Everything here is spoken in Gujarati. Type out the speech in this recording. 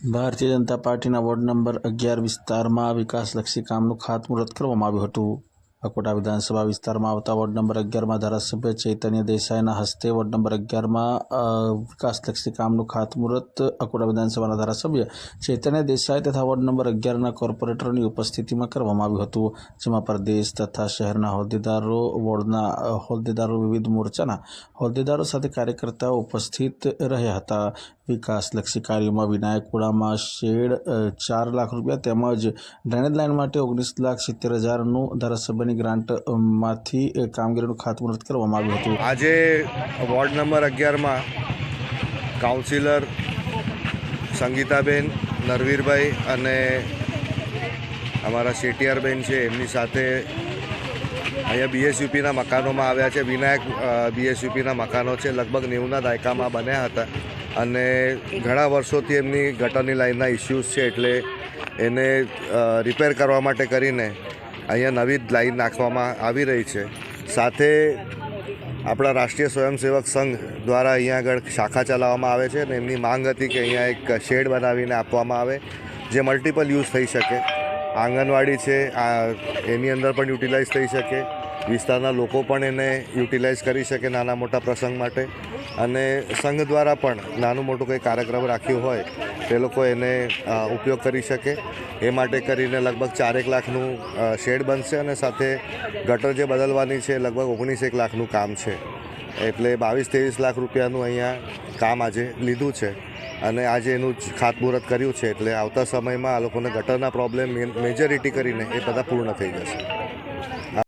ભારતીય જનતા પાર્ટીના વોર્ડ નંબર અગિયાર વિસ્તારમાં વિકાસલક્ષી કામનું ખાતમુહૂર્ત કરવામાં આવ્યું હતું. અકોટા વિધાનસભા વિસ્તારમાં આવતા વોર્ડ નંબર અગિયારમાં ધારાસભ્ય ચૈતન્ય દેસાઈના હસ્તે વોર્ડ નંબર અગિયારમાં વિકાસલક્ષી કામનું ખાતમુહૂર્ત અકોટા વિધાનસભાના ધારાસભ્ય ચૈતન્ય દેસાઈ તથા વોર્ડ નંબર અગિયારના કોર્પોરેટરોની ઉપસ્થિતિમાં કરવામાં આવ્યું હતું, જેમાં પ્રદેશ તથા શહેરના હોદ્દેદારો, વોર્ડના હોદ્દેદારો વિવિધ મોરચાના હોદ્દેદારો સાથે કાર્યકર્તાઓ ઉપસ્થિત રહ્યા હતા. વિકાસલક્ષી કાર્યોમાં વિનાયક કુડામાં શેડ ચાર લાખ રૂપિયા તેમજ ડ્રેનેજ લાઇન માટે ઓગણીસ લાખ સિત્તેર હજારનું ધારાસભ્યની ગ્રાન્ટમાંથી કામગીરીનું ખાતમુહૂર્ત કરવામાં આવ્યું હતું. આજે વોર્ડ નંબર અગિયારમાં કાઉન્સિલર સંગીતાબેન, નરવીરભાઈ અને અમારા શેટિયારબેન છે, એમની સાથે અહીંયા બીએસયુપીના મકાનોમાં આવ્યા છે. વિનાયક બીએસયુપીના મકાનો છે. લગભગ નેવુંના દાયકામાં બન્યા હતા. અને ઘણા વર્ષોથી એમની ગટરની લાઇનના ઇસ્યુઝ છે એટલે એને રિપેર કરવા માટે કરીને અહીંયા નવી લાઈન નાખવામાં આવી રહી છે. સાથે આપણા રાષ્ટ્રીય સ્વયંસેવક સંઘ દ્વારા અહીંયા આગળ શાખા ચલાવવામાં આવે છે અને એમની માંગ હતી કે અહીંયા એક શેડ બનાવીને આપવામાં આવે, જે મલ્ટિપલ યુઝ થઈ શકે. આંગણવાડી છે, આ એની અંદર પણ યુટિલાઇઝ થઈ શકે. વિસ્તારના લોકો પણ એને યુટિલાઇઝ કરી શકે નાના મોટા પ્રસંગ માટે. અને સંઘ દ્વારા પણ નાનું મોટું કંઈ કાર્યક્રમ રાખ્યું હોય, તે લોકો એને ઉપયોગ કરી શકે. એ માટે કરીને લગભગ ચારેક લાખનું શેડ બનશે અને સાથે ગટર જે બદલવાની છે લગભગ ઓગણીસેક લાખનું કામ છે. એટલે બાવીસ, ત્રેવીસ લાખ રૂપિયાનું અહીંયા કામ આજે લીધું છે. અને આજે એનું ખાતમુહૂર્ત કર્યું છે. એટલે આવતા સમયમાં આ લોકોને ગટરના પ્રોબ્લેમ મેજોરિટી કરીને એ બધા પૂર્ણ થઈ જશે.